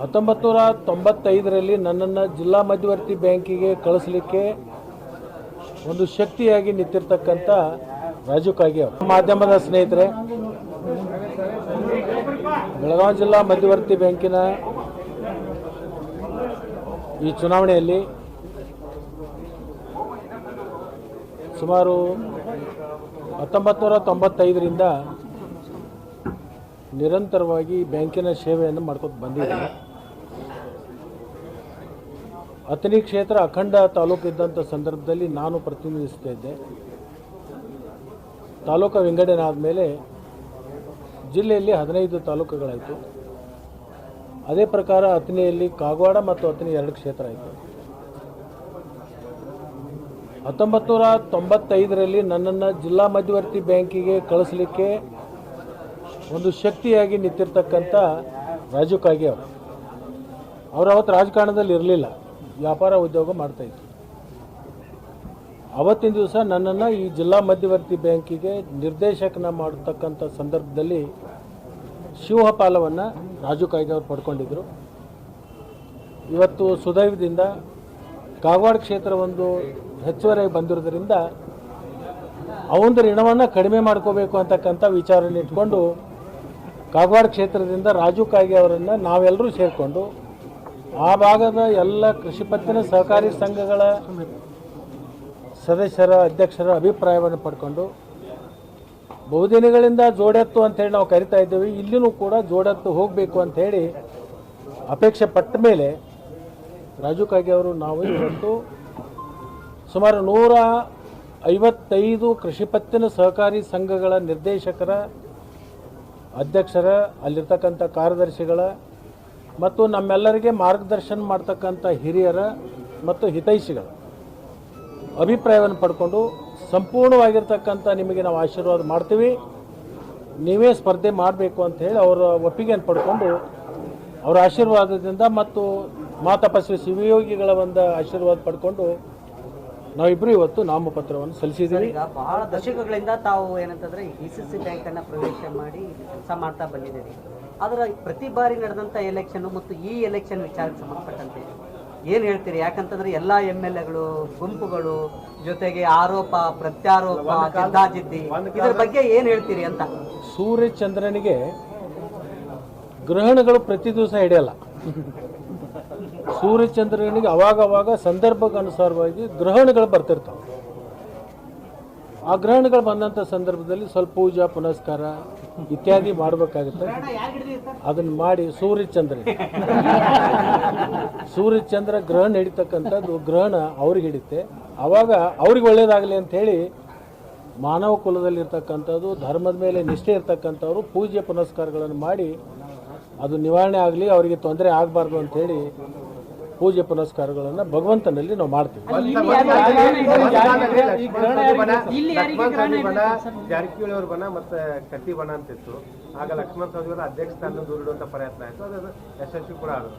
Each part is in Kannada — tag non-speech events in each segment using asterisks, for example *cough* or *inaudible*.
ಹತ್ತೊಂಬತ್ತು ನೂರ ತೊಂಬತ್ತೈದರಲ್ಲಿ ನನ್ನನ್ನು ಜಿಲ್ಲಾ ಮಧ್ಯವರ್ತಿ ಬ್ಯಾಂಕಿಗೆ ಕಳಿಸ್ಲಿಕ್ಕೆ ಒಂದು ಶಕ್ತಿಯಾಗಿ ನಿಂತಿರ್ತಕ್ಕಂಥ ರಾಜು ಕಾಗೆ ಮಾಧ್ಯಮದ ಸ್ನೇಹಿತರೆ, ಬೆಳಗಾವಿ ಜಿಲ್ಲಾ ಮಧ್ಯವರ್ತಿ ಬ್ಯಾಂಕಿನ ಈ ಚುನಾವಣೆಯಲ್ಲಿ ಸುಮಾರು ಹತ್ತೊಂಬತ್ತು ನೂರ ತೊಂಬತ್ತೈದರಿಂದ ನಿರಂತರವಾಗಿ ಬ್ಯಾಂಕಿನ ಸೇವೆಯನ್ನು ಮಾಡ್ಕೊತ ಬಂದಿದ್ದೀನಿ ಅಥಣಿ ಕ್ಷೇತ್ರ ಅಖಂಡ ತಾಲೂಕು ಇದ್ದಂಥ ಸಂದರ್ಭದಲ್ಲಿ ನಾನು ಪ್ರತಿನಿಧಿಸ್ತಾ ಇದ್ದೆ. ತಾಲೂಕು ವಿಂಗಡಣೆ ಆದಮೇಲೆ ಜಿಲ್ಲೆಯಲ್ಲಿ ಹದಿನೈದು ತಾಲೂಕುಗಳಾಯಿತು. ಅದೇ ಪ್ರಕಾರ ಅಥಣಿಯಲ್ಲಿ ಕಾಗವಾಡ ಮತ್ತು ಅಥಣಿ ಎರಡು ಕ್ಷೇತ್ರ ಆಯಿತು. ಹತ್ತೊಂಬತ್ತು ನೂರ ತೊಂಬತ್ತೈದರಲ್ಲಿ ನನ್ನನ್ನು ಜಿಲ್ಲಾ ಮಧ್ಯವರ್ತಿ ಬ್ಯಾಂಕಿಗೆ ಕಳಿಸ್ಲಿಕ್ಕೆ ಒಂದು ಶಕ್ತಿಯಾಗಿ ನಿಂತಿರ್ತಕ್ಕಂಥ ರಾಜು ಕಾಗೆ ಅವರು. ಅವರು ಅವತ್ತು ರಾಜಕಾರಣದಲ್ಲಿ ಇರಲಿಲ್ಲ. ವ್ಯಾಪಾರ ಉದ್ಯೋಗ ಮಾಡ್ತಾಯಿದ್ರು ಅವತ್ತಿನ ದಿವಸ ನನ್ನನ್ನು ಈ ಜಿಲ್ಲಾ ಮಧ್ಯವರ್ತಿ ಬ್ಯಾಂಕಿಗೆ ನಿರ್ದೇಶಕನ ಮಾಡತಕ್ಕಂಥ ಸಂದರ್ಭದಲ್ಲಿ ಶಿವಪಾಲವನ್ನು ರಾಜು ಕಾಯ್ದೆ ಅವರು ಪಡ್ಕೊಂಡಿದ್ದರು ಇವತ್ತು ಸುದೈವದಿಂದ ಕಾಗವಾಡ ಕ್ಷೇತ್ರ ಒಂದು ಹೆಚ್ಚುವರಿಯಾಗಿ ಬಂದಿರೋದ್ರಿಂದ ಅವನ ಋಣವನ್ನು ಕಡಿಮೆ ಮಾಡ್ಕೋಬೇಕು ಅಂತಕ್ಕಂಥ ವಿಚಾರನ ಇಟ್ಕೊಂಡು ಕಾಗವಾಡ ಕ್ಷೇತ್ರದಿಂದ ರಾಜು ಕಾಯ್ಗೆ ಅವರನ್ನು ನಾವೆಲ್ಲರೂ ಸೇರಿಕೊಂಡು ಆ ಭಾಗದ ಎಲ್ಲ ಕೃಷಿ ಪತ್ತಿನ ಸಹಕಾರಿ ಸಂಘಗಳ ಸದಸ್ಯರ, ಅಧ್ಯಕ್ಷರ ಅಭಿಪ್ರಾಯವನ್ನು ಪಡ್ಕೊಂಡು ಬಹುದಿನಗಳಿಂದ ಜೋಡೆತ್ತು ಅಂತೇಳಿ ನಾವು ಕರಿತಾ ಇದ್ದೇವೆ, ಇಲ್ಲಿನೂ ಕೂಡ ಜೋಡೆತ್ತು ಹೋಗಬೇಕು ಅಂಥೇಳಿ ಅಪೇಕ್ಷೆ ಪಟ್ಟ ಮೇಲೆ ರಾಜು ಕಾಗೆ ಅವರು ನಾವು ಇವತ್ತು ಸುಮಾರು ನೂರ ಐವತ್ತೈದು ಕೃಷಿ ಪತ್ತಿನ ಸಹಕಾರಿ ಸಂಘಗಳ ನಿರ್ದೇಶಕರ, ಅಧ್ಯಕ್ಷರ, ಅಲ್ಲಿರ್ತಕ್ಕಂಥ ಕಾರ್ಯದರ್ಶಿಗಳ ಮತ್ತು ನಮ್ಮೆಲ್ಲರಿಗೆ ಮಾರ್ಗದರ್ಶನ ಮಾಡ್ತಕ್ಕಂಥ ಹಿರಿಯರ ಮತ್ತು ಹಿತೈಷಿಗಳ ಅಭಿಪ್ರಾಯವನ್ನು ಪಡ್ಕೊಂಡು ಸಂಪೂರ್ಣವಾಗಿರ್ತಕ್ಕಂಥ ನಿಮಗೆ ನಾವು ಆಶೀರ್ವಾದ ಮಾಡ್ತೀವಿ. ನೀವೇ ಸ್ಪರ್ಧೆ ಮಾಡಬೇಕು ಅಂತ ಹೇಳಿ ಅವರ ಒಪ್ಪಿಗೆಯನ್ನು ಪಡ್ಕೊಂಡು ಅವರ ಆಶೀರ್ವಾದದಿಂದ ಮತ್ತು ಮಾತಪಸ್ವಿ ಶಿವಯೋಗಿಗಳ ಒಂದು ಆಶೀರ್ವಾದ ಪಡ್ಕೊಂಡು ನಾವಿಬ್ಬರು ಇವತ್ತು ನಾಮಪತ್ರವನ್ನು ಸಲ್ಲಿಸಿದ್ದೀವಿ. ಈಗ ಬಹಳ ದಶಕಗಳಿಂದ ತಾವು ಏನಂತಂದ್ರೆ ಸಿ ಸಿ ಬ್ಯಾಂಕನ್ನು ಪ್ರವೇಶ ಮಾಡಿ ಕೆಲಸ ಮಾಡ್ತಾ ಬಂದಿದ್ದೀರಿ. ಆದ್ರೆ ಪ್ರತಿ ಬಾರಿ ನಡೆದಂಥ ಎಲೆಕ್ಷನ್ ಮತ್ತು ಈ ಎಲೆಕ್ಷನ್ ವಿಚಾರಕ್ಕೆ ಸಂಬಂಧಪಟ್ಟಂತೆ ಏನು ಹೇಳ್ತೀರಿ? ಯಾಕಂತಂದ್ರೆ ಎಲ್ಲ ಎಂ ಎಲ್ ಎಗಳು ಗುಂಪುಗಳು ಜೊತೆಗೆ ಆರೋಪ ಪ್ರತ್ಯಾರೋಪ ಜಿದ್ದಾಜಿದ್ದಿ ಇದರ ಬಗ್ಗೆ ಏನು ಹೇಳ್ತೀರಿ ಅಂತ? ಸೂರ್ಯ ಚಂದ್ರನಿಗೆ ಗ್ರಹಣಗಳು ಪ್ರತಿ ದಿವಸ ಹಿಡಿಯಲ್ಲ. ಸೂರ್ಯಚಂದ್ರನಿಗೆ ಅವಾಗವಾಗ ಸಂದರ್ಭಕ್ಕನುಸಾರವಾಗಿ ಅವಾಗ ಸಂದರ್ಭಕ್ಕೆ ಅನುಸಾರವಾಗಿ ಗ್ರಹಣಗಳು ಬರ್ತಿರ್ತಾವೆ. ಆ ಗ್ರಹಣಗಳು ಬಂದಂಥ ಸಂದರ್ಭದಲ್ಲಿ ಸ್ವಲ್ಪ ಪೂಜಾ ಪುನಸ್ಕಾರ ಇತ್ಯಾದಿ ಮಾಡಬೇಕಾಗುತ್ತೆ. ಅದನ್ನು ಮಾಡಿ ಸೂರ್ಯ ಚಂದ್ರ ಸೂರ್ಯ ಚಂದ್ರ ಗ್ರಹಣ ಹಿಡಿತಕ್ಕಂಥದ್ದು ಗ್ರಹಣ ಅವ್ರಿಗೆ ಹಿಡಿತೆ ಅವಾಗ ಅವ್ರಿಗೆ ಒಳ್ಳೇದಾಗಲಿ ಅಂತ ಹೇಳಿ ಮಾನವ ಕುಲದಲ್ಲಿರ್ತಕ್ಕಂಥದ್ದು ಧರ್ಮದ ಮೇಲೆ ನಿಷ್ಠೆ ಇರ್ತಕ್ಕಂಥವ್ರು ಪೂಜೆ ಪುನಸ್ಕಾರಗಳನ್ನು ಮಾಡಿ ಅದು ನಿವಾರಣೆ ಆಗಲಿ ಅವರಿಗೆ ತೊಂದರೆ ಆಗಬಾರ್ದು ಅಂಥೇಳಿ ಪೂಜೆ ಪುನಸ್ಕಾರಗಳನ್ನು ಭಗವಂತನಲ್ಲಿ ನಾವು ಮಾಡ್ತೀವಿ. ಜಾರಕಿಹೊಳಿ ಅವ್ರ ಬಣ ಮತ್ತೆ ಕತ್ತಿ ಬಣ ಅಂತಿತ್ತು. ಆಗ ಲಕ್ಷ್ಮಣ ಸವದಿ ಅವರ ಅಧ್ಯಕ್ಷ ಸ್ಥಾನ ದೂರಿಡುವಂತ ಪ್ರಯತ್ನ ಆಯ್ತು. ಅದು ಯಶಸ್ವಿ ಕೂಡ ಆದ್ರು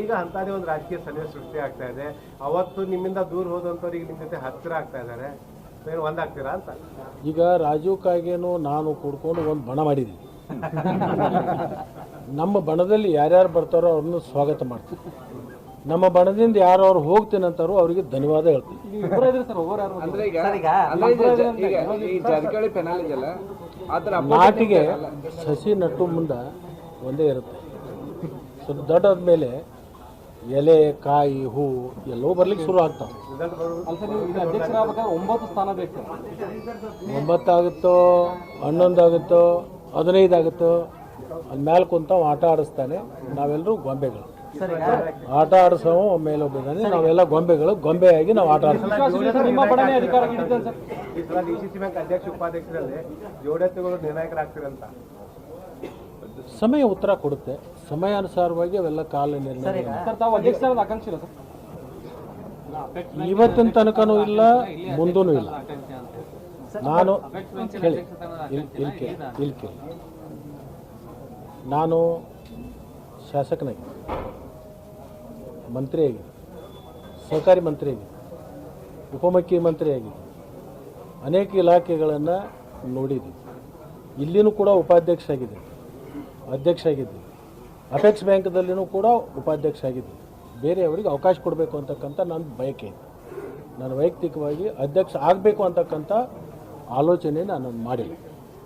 ಈಗ ಅಂತದೇ ಒಂದು ರಾಜಕೀಯ ಸನ್ನಿವೇಶ ಸೃಷ್ಟಿ ಆಗ್ತಾ ಇದೆ. ಅವತ್ತು ನಿಮ್ಮಿಂದ ದೂರ ಹೋದಂತವ್ರಿಗೆ ನಿಮ್ಮ ಜೊತೆ ಹತ್ತಿರ ಆಗ್ತಾ ಇದ್ದಾರೆ. ಏನು ಒಂದಾಗ್ತೀರಾ ಅಂತ? ಈಗ ರಾಜೀವ್ ಕಾಗೇನು ನಾನು ಕೂಡ್ಕೊಂಡು ಒಂದು ಬಣ ಮಾಡಿದ್ದೀನಿ *laughs* ನಮ್ಮ ಬಣದಲ್ಲಿ ಯಾರ್ಯಾರು ಬರ್ತಾರೋ ಅವ್ರನ್ನ ಸ್ವಾಗತ ಮಾಡ್ತೀವಿ ನಮ್ಮ ಬಣದಿಂದ ಯಾರು ಅವ್ರು ಹೋಗ್ತೀನಿ ಅಂತಾರೋ ಅವರಿಗೆ ಧನ್ಯವಾದ ಹೇಳ್ತೀನಿ. ನಾಟಿಗೆ ಸಸಿ ನಟ್ಟು ಮುಂದ ಒಂದೇ ಇರುತ್ತೆ. ಸ್ವಲ್ಪ ದೊಡ್ಡದ ಮೇಲೆ ಎಲೆ ಕಾಯಿ ಹೂ ಎಲ್ಲವೂ ಬರ್ಲಿಕ್ಕೆ ಶುರು ಆಗ್ತಾವೆ. ಒಂಬತ್ತು ಸ್ಥಾನ ಬೇಕು. ಒಂಬತ್ತಾಗುತ್ತೋ ಹನ್ನೊಂದಾಗುತ್ತೋ ಹದಿನೈದು ಆಗುತ್ತೋ ಅಲ್ಲಿ ಮೇಲೆ ಕುಂತ ಆಟ ಆಡಿಸ್ತಾನೆ ನಾವೆಲ್ಲರೂ ಗೊಂಬೆಗಳು. ಆಟ ಆಡಿಸೋ ಮೇಲೆ ಒಬ್ಬಿದ್ದಾನೆ ನಾವೆಲ್ಲ ಗೊಂಬೆಗಳು ಗೊಂಬೆಯಾಗಿ ನಾವು ಆಟ ಅಧ್ಯಕ್ಷ ಉಪಾಧ್ಯಕ್ಷರಲ್ಲಿ ಜೋಡೆತ್ತುಗಳು ನಿರ್ಣಾಯಕರಾಗ್ತೀರಂತ ಸಮಯ ಉತ್ತರ ಕೊಡುತ್ತೆ. ಸಮಯಾನುಸಾರವಾಗಿ ಅವೆಲ್ಲ ಕಾಲ ನಿರ್ಣಯ ಇವತ್ತಿನ ತನಕನೂ ಇಲ್ಲ ಮುಂದೂ ಇಲ್ಲ. ನಾನು ನಾನು ಶಾಸಕನಾಗಿ. ಮಂತ್ರಿಯಾಗಿ ಸಹಕಾರಿ ಮಂತ್ರಿಯಾಗಿ ಉಪಮುಖ್ಯಮಂತ್ರಿಯಾಗಿ ಅನೇಕ ಇಲಾಖೆಗಳನ್ನು ನೋಡಿದ್ವಿ ಇಲ್ಲಿನೂ ಕೂಡ ಉಪಾಧ್ಯಕ್ಷ ಆಗಿದೆ ಅಧ್ಯಕ್ಷ ಆಗಿದ್ದೆ ಅಪೆಕ್ಸ್ ಬ್ಯಾಂಕ್ದಲ್ಲಿನೂ ಕೂಡ ಉಪಾಧ್ಯಕ್ಷ ಆಗಿದ್ದೆ ಬೇರೆಯವರಿಗೆ ಅವಕಾಶ ಕೊಡಬೇಕು ಅಂತಕ್ಕಂಥ ನನ್ನ ಬಯಕೆ ಇತ್ತು ನಾನು ವೈಯಕ್ತಿಕವಾಗಿ ಅಧ್ಯಕ್ಷ ಆಗಬೇಕು ಅಂತಕ್ಕಂಥ ಆಲೋಚನೆ ನಾನು ಮಾಡಿಲ್ಲ.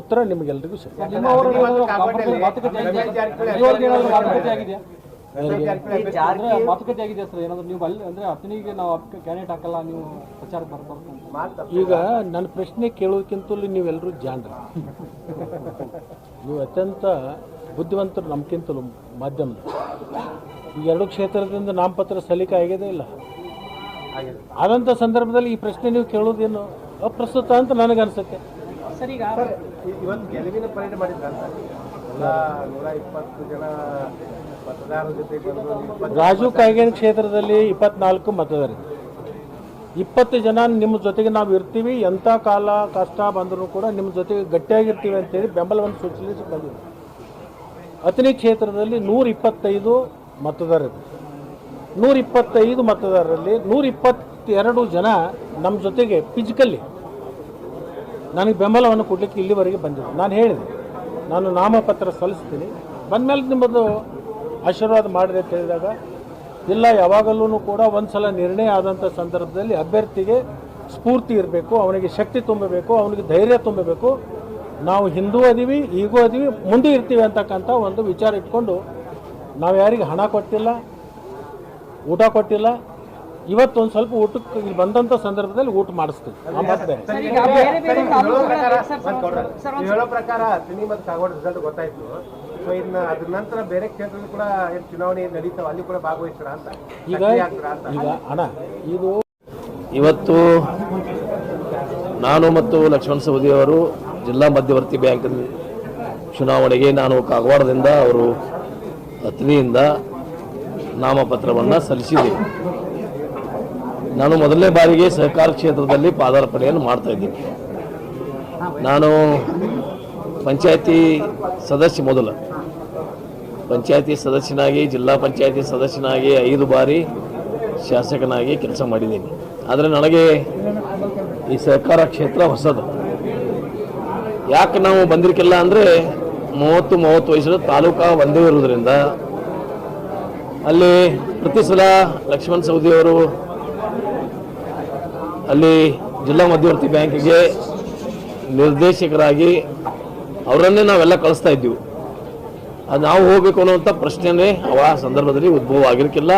ಉತ್ತರ ಈ ಜಾರಕಿ ಮಾತುಕತೆ ಆಗಿದೆ. ಸರ್. ಏನಾದ್ರು ನೀವು ಅಲ್ಲಿ ಅಂದ್ರೆ ಅತನಿಗೆ ನಾವು ಕ್ಯಾಂಡಿಡೇಟ್ ಹಾಕಲ್ಲ ನೀವು ಪ್ರಚಾರಕ್ಕೆ ಬರ್ಬಾರ್ದು ಅಂತ. ಈಗ ನನ್ನ ಪ್ರಶ್ನೆ ಕೇಳೋದಕ್ಕಿಂತಲೂ ನೀವೆಲ್ಲರೂ ಜಾಣರು. ನೀವು ಅತ್ಯಂತ ಬುದ್ಧಿವಂತರು ನಮ್ಗಿಂತಲೂ ಮಾಧ್ಯಮ ಈ ಎರಡು ಕ್ಷೇತ್ರದಿಂದ ನಾಮಪತ್ರ ಸಲ್ಲಿಕೆ ಆಗಿದೆ ಇಲ್ಲ. ಆದಂಥ ಸಂದರ್ಭದಲ್ಲಿ ಈ ಪ್ರಶ್ನೆ ನೀವು ಕೇಳೋದೇನು ಅಪ್ರಸ್ತುತ ಅಂತ ನನಗನ್ಸುತ್ತೆ. ಸರ್ ಈಗ ಇವತ್ತು ಗೆಲುವಿನ ಪರೇಡ್ ಮಾಡಿದ್ರ ಅಂತ ಎಲ್ಲ ನೂರ ಇಪ್ಪತ್ತು ಜನ ಮತದಾರರ ಜೊತೆ ಬಂದು ರಾಜು ಕಾಗೇನ್ ಕ್ಷೇತ್ರದಲ್ಲಿ ಇಪ್ಪತ್ನಾಲ್ಕು ಮತದಾರರು. ಇಪ್ಪತ್ತು ಜನ ನಿಮ್ಮ ಜೊತೆಗೆ ನಾವು ಇರ್ತೀವಿ ಎಂಥ ಕಾಲ ಕಷ್ಟ ಬಂದರೂ ಕೂಡ ನಿಮ್ಮ ಜೊತೆಗೆ ಗಟ್ಟಿಯಾಗಿರ್ತೀವಿ ಅಂತೇಳಿ ಬೆಂಬಲವನ್ನು ಸೂಚಿಸಿ ಬಂದಿದೆ. ಅತನಿ ಕ್ಷೇತ್ರದಲ್ಲಿ ನೂರ ಇಪ್ಪತ್ತೈದು ಮತದಾರರು. ನೂರ ಇಪ್ಪತ್ತೈದು ಮತದಾರರಲ್ಲಿ ನೂರ ಇಪ್ಪತ್ತೆರಡು ಜನ ನಮ್ಮ ಜೊತೆಗೆ ಫಿಸಿಕಲ್ಲಿ ನನಗೆ ಬೆಂಬಲವನ್ನು ಕೊಡಲಿಕ್ಕೆ ಇಲ್ಲಿವರೆಗೆ ಬಂದಿದೆ ನಾನು ಹೇಳಿದೆ, ನಾನು ನಾಮಪತ್ರ ಸಲ್ಲಿಸ್ತೀನಿ. ಬಂದಮೇಲೆ ನಿಮ್ಮದು ಆಶೀರ್ವಾದ ಮಾಡಿದೆ ಅಂತ ಹೇಳಿದಾಗ, ಇಲ್ಲ, ಯಾವಾಗಲೂ ಕೂಡ ಒಂದು ಸಲ ನಿರ್ಣಯ ಆದಂಥ ಸಂದರ್ಭದಲ್ಲಿ ಅಭ್ಯರ್ಥಿಗೆ ಸ್ಫೂರ್ತಿ ಇರಬೇಕು, ಅವನಿಗೆ ಶಕ್ತಿ ತುಂಬಬೇಕು, ಅವನಿಗೆ ಧೈರ್ಯ ತುಂಬಬೇಕು. ನಾವು ಹಿಂದೂ ಅದೀವಿ, ಈಗೂ ಅದೀವಿ, ಮುಂದೆ ಇರ್ತೀವಿ ಅಂತಕ್ಕಂಥ ಒಂದು ವಿಚಾರ ಇಟ್ಕೊಂಡು, ನಾವು ಯಾರಿಗೆ ಹಣ ಕೊಟ್ಟಿಲ್ಲ, ಊಟ ಕೊಟ್ಟಿಲ್ಲ ಇವತ್ತು ಒಂದು ಸ್ವಲ್ಪ ಊಟಕ್ಕೆ ಇಲ್ಲಿ ಬಂದಂಥ ಸಂದರ್ಭದಲ್ಲಿ ಊಟ ಮಾಡಿಸ್ತೀವಿ. ಹೇಳೋ ಪ್ರಕಾರ ತಿನಿ ಮತ್ತು ಕಾಗವಾಡ ರಿಸಲ್ಟ್ ಗೊತ್ತಾಯ್ತು. ಸೊ ಇನ್ನು ಅದ್ರ ನಂತರ ಬೇರೆ ಕ್ಷೇತ್ರದಲ್ಲಿ ಕೂಡ ಏನ್ ಚುನಾವಣೆ ನಡೀತಾವ ಅಲ್ಲಿ ಕೂಡ ಭಾಗವಹಿಸ್ತಾರ ಅಂತ ಈಗ ಈಗ ಹಣ ಇದು ಇವತ್ತು ನಾನು ಮತ್ತು ಲಕ್ಷ್ಮಣ ಸವದಿ ಅವರು ಜಿಲ್ಲಾ ಮಧ್ಯವರ್ತಿ ಬ್ಯಾಂಕ್ ಚುನಾವಣೆಗೆ ನಾನು ಕಾಗವಾಡದಿಂದ ಅವರು ಅತ್ನಿಯಿಂದ ನಾಮಪತ್ರವನ್ನು ಸಲ್ಲಿಸಿದ್ದೇನೆ. ನಾನು ಮೊದಲನೇ ಬಾರಿಗೆ ಸಹಕಾರ ಕ್ಷೇತ್ರದಲ್ಲಿ ಪಾದಾರ್ಪಣೆಯನ್ನು ಮಾಡ್ತಾ ಇದ್ದೀನಿ. ನಾನು ಪಂಚಾಯತಿ ಸದಸ್ಯ ಮೊದಲು. ಪಂಚಾಯತಿ ಸದಸ್ಯನಾಗಿ, ಜಿಲ್ಲಾ ಪಂಚಾಯತಿ ಸದಸ್ಯನಾಗಿ ಐದು ಬಾರಿ ಶಾಸಕನಾಗಿ ಕೆಲಸ ಮಾಡಿದ್ದೀನಿ. ಆದರೆ ನನಗೆ ಈ ಸಹಕಾರ ಕ್ಷೇತ್ರ ಹೊಸದು. ಯಾಕೆ ನಾವು ಬಂದಿರಕಿಲ್ಲ ಅಂದರೆ ಮೂವತ್ತು ಮೂವತ್ತು ವಯಸ್ಸಿನ ತಾಲೂಕಾ ಒಂದೇ ಇರೋದ್ರಿಂದ ಅಲ್ಲಿ ಪ್ರತಿ ಸಲ ಲಕ್ಷ್ಮಣ್ ಸವದಿಯವರು ಅಲ್ಲಿ ಜಿಲ್ಲಾ ಮಧ್ಯವರ್ತಿ ಬ್ಯಾಂಕಿಗೆ ನಿರ್ದೇಶಕರಾಗಿ ಅವರನ್ನೇ ನಾವೆಲ್ಲ ಕಳಿಸ್ತಾ ಇದ್ದೀವಿ. ಅದು ನಾವು ಹೋಗಬೇಕು ಅನ್ನುವಂಥ ಪ್ರಶ್ನೆನೇ ಅವ ಸಂದರ್ಭದಲ್ಲಿ ಉದ್ಭವ ಆಗಿರಕ್ಕಿಲ್ಲ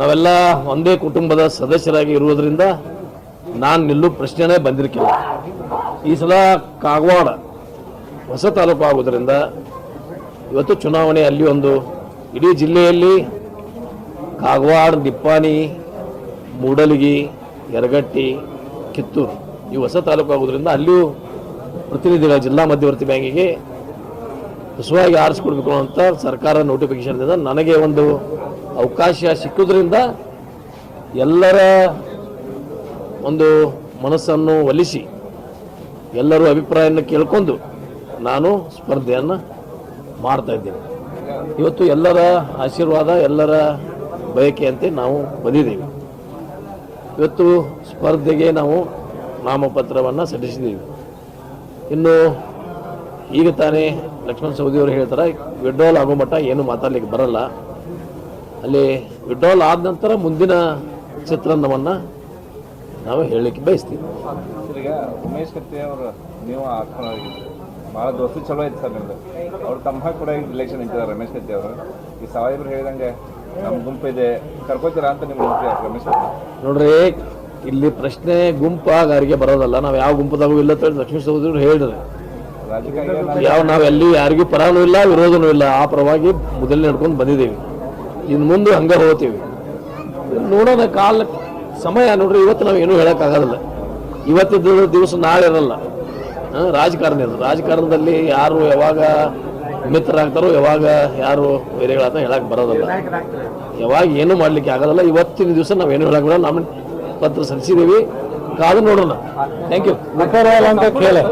ನಾವೆಲ್ಲ ಒಂದೇ ಕುಟುಂಬದ ಸದಸ್ಯರಾಗಿ ಇರುವುದರಿಂದ ನಾನು ನಿಲ್ಲೋ ಪ್ರಶ್ನೆನೇ ಬಂದಿರಕ್ಕಿಲ್ಲ ಈ ಸಲ ಕಾಗವಾಡ ಹೊಸ ತಾಲೂಕು ಆಗೋದರಿಂದ ಇವತ್ತು ಚುನಾವಣೆ ಅಲ್ಲಿ ಒಂದು ಇಡೀ ಜಿಲ್ಲೆಯಲ್ಲಿ ಕಾಗವಾಡ, ನಿಪ್ಪಾಣಿ, ಮೂಡಲಗಿ ಯರಗಟ್ಟಿ, ಕಿತ್ತೂರು. ಈ ಹೊಸ ತಾಲೂಕು ಆಗೋದ್ರಿಂದ ಅಲ್ಲಿಯೂ ಪ್ರತಿನಿಧಿಗಳ ಜಿಲ್ಲಾ ಮಧ್ಯವರ್ತಿ ಬ್ಯಾಂಕಿಗೆ ಹೊಸವಾಗಿ ಆರಿಸ್ಕೊಡ್ಬೇಕು ಅಂತ ಸರ್ಕಾರ ನೋಟಿಫಿಕೇಶನ್ದಿಂದ ನನಗೆ ಒಂದು ಅವಕಾಶ ಸಿಕ್ಕೋದ್ರಿಂದ ಎಲ್ಲರ ಒಂದು ಮನಸ್ಸನ್ನು ಒಲಿಸಿ ಎಲ್ಲರೂ ಅಭಿಪ್ರಾಯವನ್ನು ಕೇಳ್ಕೊಂಡು ನಾನು ಸ್ಪರ್ಧೆಯನ್ನು ಮಾಡ್ತಾ ಇದ್ದೇನೆ. ಇವತ್ತು ಎಲ್ಲರ ಆಶೀರ್ವಾದ, ಎಲ್ಲರ ಬಯಕೆಯಂತೆ ನಾವು ಬಂದಿದ್ದೇವೆ. ಇವತ್ತು ಸ್ಪರ್ಧೆಗೆ ನಾವು ನಾಮಪತ್ರವನ್ನು ಸಲ್ಲಿಸಿದ್ದೀವಿ. ಇನ್ನು ಈಗ ತಾನೇ ಲಕ್ಷ್ಮಣ್ ಸವದಿಯವರು ಹೇಳ್ತಾರೆ, ವಿಡ್ರಾಲ್ ಆಗೋ ಮಟ್ಟ ಏನು ಮಾತಾಡ್ಲಿಕ್ಕೆ ಬರಲ್ಲ. ಅಲ್ಲಿ ವಿಡ್ರಾಲ್ ಆದ ನಂತರ ಮುಂದಿನ ಚಿತ್ರಾನ್ನವನ್ನು ನಾವು ಹೇಳಲಿಕ್ಕೆ ಬಯಸ್ತೀವಿ. ಉಮೇಶ್ ಕತ್ತಿ ಅವರು ನೀವು ಭಾಳ ದೋಸ್ತಿ ಚಲೋ ಐತೆ ಸರ್ ನಿಮ್ದು. ಅವ್ರು ತಮ್ಮ ಕೂಡ ಇಲೆಕ್ಷನ್ ಇದ್ದಾರೆ ರಮೇಶ್ ಕತ್ತಿ ಅವರು. ಈ ಸಾಹೇಬ್ರು ಹೇಳಿದಂಗೆ ನಮ್ಮ ಗುಂಪಿದೆ ಇದೆ. ಕರ್ಕೋತೀರಾ ಅಂತ ಕತ್ತಿ ನೋಡ್ರಿ ಇಲ್ಲಿ ಪ್ರಶ್ನೆ ಗುಂಪಾಗಾರಿಗೆ ಬರೋದಲ್ಲ. ನಾವು ಯಾವ ಗುಂಪದಾಗೂ ಇಲ್ಲ ಅಂತ ಹೇಳಿ ಲಕ್ಷ್ಮೀ ಸಹೋದರರು ಹೇಳಿದ್ರು ಯಾವ ನಾವೆಲ್ಲಿ ಯಾರಿಗೂ ಪರಾನು ಇಲ್ಲ ವಿರೋಧನೂ ಇಲ್ಲ. ಆ ಪರವಾಗಿ ಮೊದಲೇ ನಡ್ಕೊಂಡು ಬಂದಿದ್ದೀವಿ. ಇನ್ನು ಮುಂದೆ ಹಂಗೆ ಹೋಗ್ತೀವಿ. ನೋಡೋಣ ಕಾಲ ಸಮಯ ನೋಡ್ರಿ ಇವತ್ತು ನಾವು ಏನೂ ಹೇಳೋಕ್ಕಾಗೋದಿಲ್ಲ ಇವತ್ತಿದ್ದ ದಿವಸ ನಾಳೆ ಇರಲ್ಲ ರಾಜಕಾರಣ ಇದು ರಾಜಕಾರಣದಲ್ಲಿ ಯಾರು ಯಾವಾಗ ಮಿತ್ರರಾಗ್ತಾರೋ, ಯಾವಾಗ ಯಾರು ವೈರಿಗಳಾತ ಹೇಳಕ್ ಬರೋದಿಲ್ಲ. ಯಾವಾಗ ಏನು ಮಾಡ್ಲಿಕ್ಕೆ ಆಗೋದಿಲ್ಲ ಇವತ್ತಿನ ದಿವಸ ಏನು ಹೇಳಕ್ ಬಿಡೋಣ ನಮ್ಮ ಪತ್ರ ಸಲ್ಲಿಸಿದ್ದೀವಿ ಕಾದು ನೋಡೋಣ. ಥ್ಯಾಂಕ್ ಯು ಅಂತ ಕೇಳೆ.